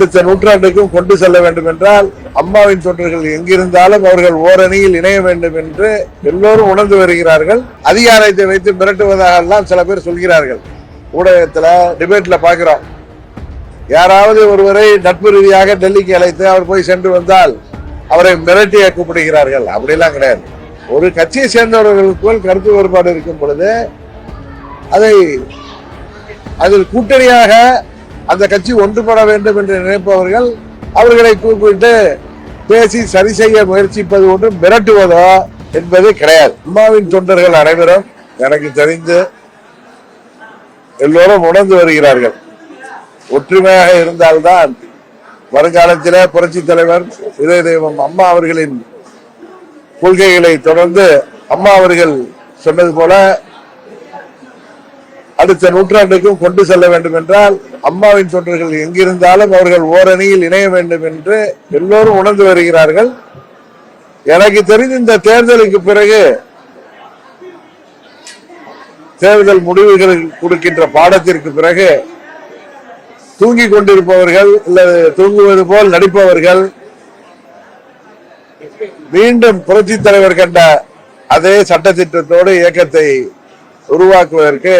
அடுத்த நூற்றாண்டுக்கும் கொண்டு செல்ல வேண்டும் என்றால் அம்மாவின் தொண்டர்கள் எங்கிருந்தாலும் அவர்கள் ஓரணியில் இணைய வேண்டும் என்று எல்லோரும் உணர்ந்து வருகிறார்கள். அதிகாரத்தை வைத்து மிரட்டுவதாக எல்லாம் சில பேர் சொல்கிறார்கள். ஊடகத்தில் டிபேட்ல பார்க்கிறோம். யாராவது ஒருவரை நட்பு ரீதியாக டெல்லிக்கு அழைத்து அவர் போய் சென்று வந்தால் அவரை மிரட்டி கூப்பிடுகிறார்கள். அப்படிலாம் கிடையாது. ஒரு கட்சியை சேர்ந்தவர்களுக்குள் கருத்து வேறுபாடு இருக்கும் பொழுது அதை அதில் கூட்டணியாக அந்த கட்சி ஒன்றுபட வேண்டும் என்று நினைப்பவர்கள் அவர்களை கூப்பிட்டு பேசி சரி செய்ய முயற்சிப்பது ஒன்று மிரட்டுவதோ என்பது கிடையாது. அம்மாவின் தொண்டர்கள் அனைவரும் எனக்கு தெரிந்து எல்லோரும் உணர்ந்து வருகிறார்கள். ஒற்றுமையாக இருந்தால்தான் வருங்காலத்தில் புரட்சி தலைவர் இதய தெய்வம் அம்மா அவர்களின் கொள்கைகளை தொடர்ந்து அம்மா அவர்கள் சொன்னது போல அடுத்த நூற்றாண்டுக்கும் கொண்டு செல்ல வேண்டும் என்றால் அம்மாவின் தொண்டர்கள் எங்கிருந்தாலும் அவர்கள் ஓரணியில் இணைய வேண்டும் என்று எல்லோரும் உணர்ந்து வருகிறார்கள். எனக்கு தெரிந்து இந்த தேர்தலுக்கு பிறகு தேர்தல் முடிவுகள் கொடுக்கின்ற பாடத்திற்கு பிறகு தூங்கிக் கொண்டிருப்பவர்கள் அல்லது தூங்குவது போல் நடிப்பவர்கள் மீண்டும் புரட்சி தலைவர் கண்ட அதே சட்டத்திட்டத்தோடு இயக்கத்தை உருவாக்குவதற்கு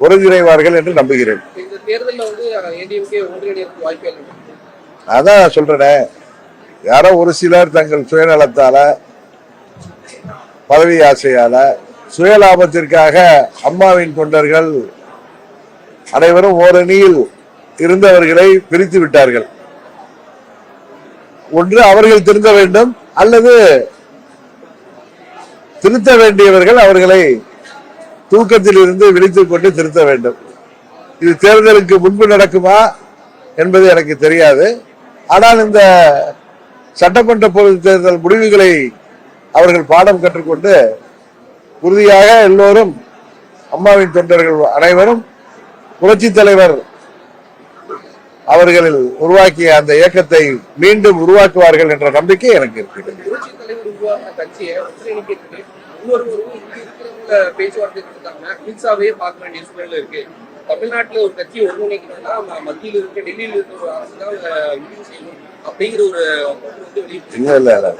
ஒருங்கிணைவார்கள் என்று நம்புகிறேன். தேர்தலில் வந்து ஏடிஎம்கே ஒன்றிணைக்கு வாய்ப்பே இல்லை. அதான் சொல்றேனே. யாரோ ஒரு சிலர் தங்கள் சுயநலத்தால பதவி ஆசையால சுயலாபத்திற்காக அம்மாவின் தொண்டர்கள் அனைவரும் ஓரணியில் இருந்தவர்களை பிரித்து விட்டார்கள். ஒன்று அவர்கள் திருந்த வேண்டும் அல்லது திருத்த வேண்டியவர்கள் அவர்களை தூக்கத்தில் இருந்து விழித்துக் கொண்டு திருத்த வேண்டும். இது தேர்தலுக்கு முன்பு நடக்குமா என்பது எனக்கு தெரியாது. ஆனால் இந்த சட்டமன்ற பொது தேர்தல் முடிவுகளை அவர்கள் பாடம் கற்றுக்கொண்டு உறுதியாக எல்லோரும் அம்மாவின் தொண்டர்கள் அனைவரும் புரட்சி தலைவர் அவர்களில் உருவாக்கிய அந்த இயக்கத்தை மீண்டும் உருவாக்குவார்கள் என்ற நம்பிக்கை எனக்கு இருக்கிறது. பேச்சுவார்த்தை தமிழ்நாட்டில் ஒரு கட்சி ஒருங்கிணைக்கணும்னா மத்தியில் இருக்க டெல்லியில் இருக்க ஒரு அரசு தான் முடிவு செய்யணும் அப்படிங்கிற ஒரு ஒப்பந்தம் இல்லை இல்லை இல்ல.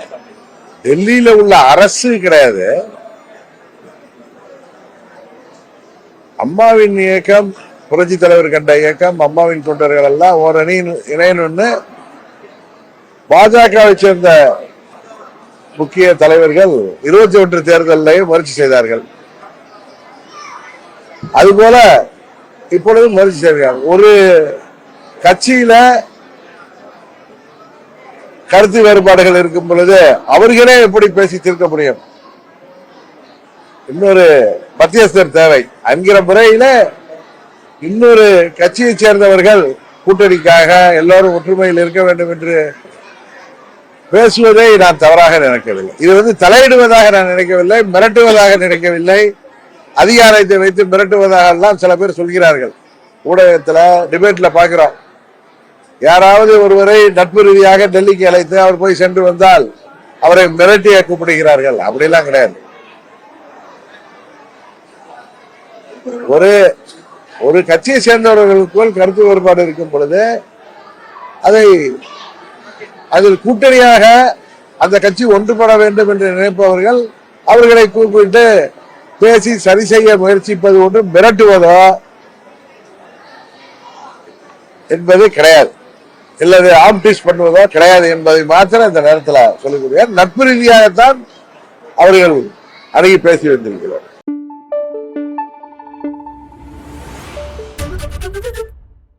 டெல்லியில உள்ள அரசு கிடையாது. அம்மாவின் இயக்கம் புரட்சி தலைவர் கண்ட இயக்கம் அம்மாவின் தொண்டர்கள் எல்லாம் ஓரணி இணையணும்னு பாஜகவை சேர்ந்த முக்கிய தலைவர்கள் இருபத்தி ஒன்று தேர்தலையும் முயற்சி செய்தார்கள். அதுபோல இப்பொழுது முயற்சி செய்கிறார். ஒரு கட்சியில கருத்து வேறுபாடுகள் இருக்கும் பொழுது அவர்களே எப்படி பேசி தீர்க்க முடியும்? இன்னொரு மத்தியஸ்தர் தேவை. என்கிற முறையில இன்னொரு கட்சியை சேர்ந்தவர்கள் கூட்டணிக்காக எல்லாரும் ஒற்றுமையில் இருக்க வேண்டும் என்று பேசுவதை நான் தவறாக நினைக்கவில்லை. இது வந்து தலையிடுவதாக நான் நினைக்கவில்லை மிரட்டுவதாக நினைக்கவில்லை. அதிகாரத்தை வைத்து மிரட்டுவதாக எல்லாம் சில பேர் சொல்கிறார்கள். ஊடகத்துல டிபேட்ல பாக்குறோம் யாராவது ஒருவரை நட்பு ரீதியாக டெல்லிக்கு அழைத்து அவர் போய் சென்று வந்தால் அவரை மிரட்டிய கூப்பிடுகிறார்கள். அப்படிலாம் கிடையாது. ஒரு ஒரு கட்சியை சேர்ந்தவர்களுக்குள் கருத்து வேறுபாடு இருக்கும் பொழுது அதை அதில் கூட்டணியாக அந்த கட்சி ஒன்றுபட வேண்டும் என்று நினைப்பவர்கள் அவர்களை கூப்பிட்டு பேசி சரி செய்ய முயற்சிப்பது ஒன்று மிரட்டுவதோ என்பது கிடையாது. இல்லது ஆம்டிஸ் பண்ணுவதோ கிடையாது என்பதை மாத்திரம் இந்த நேரத்தில் சொல்லக்கூடிய நட்பு ரீதியாகத்தான் அவர்கள் அணுகி பேசி வந்திருக்கிறார்.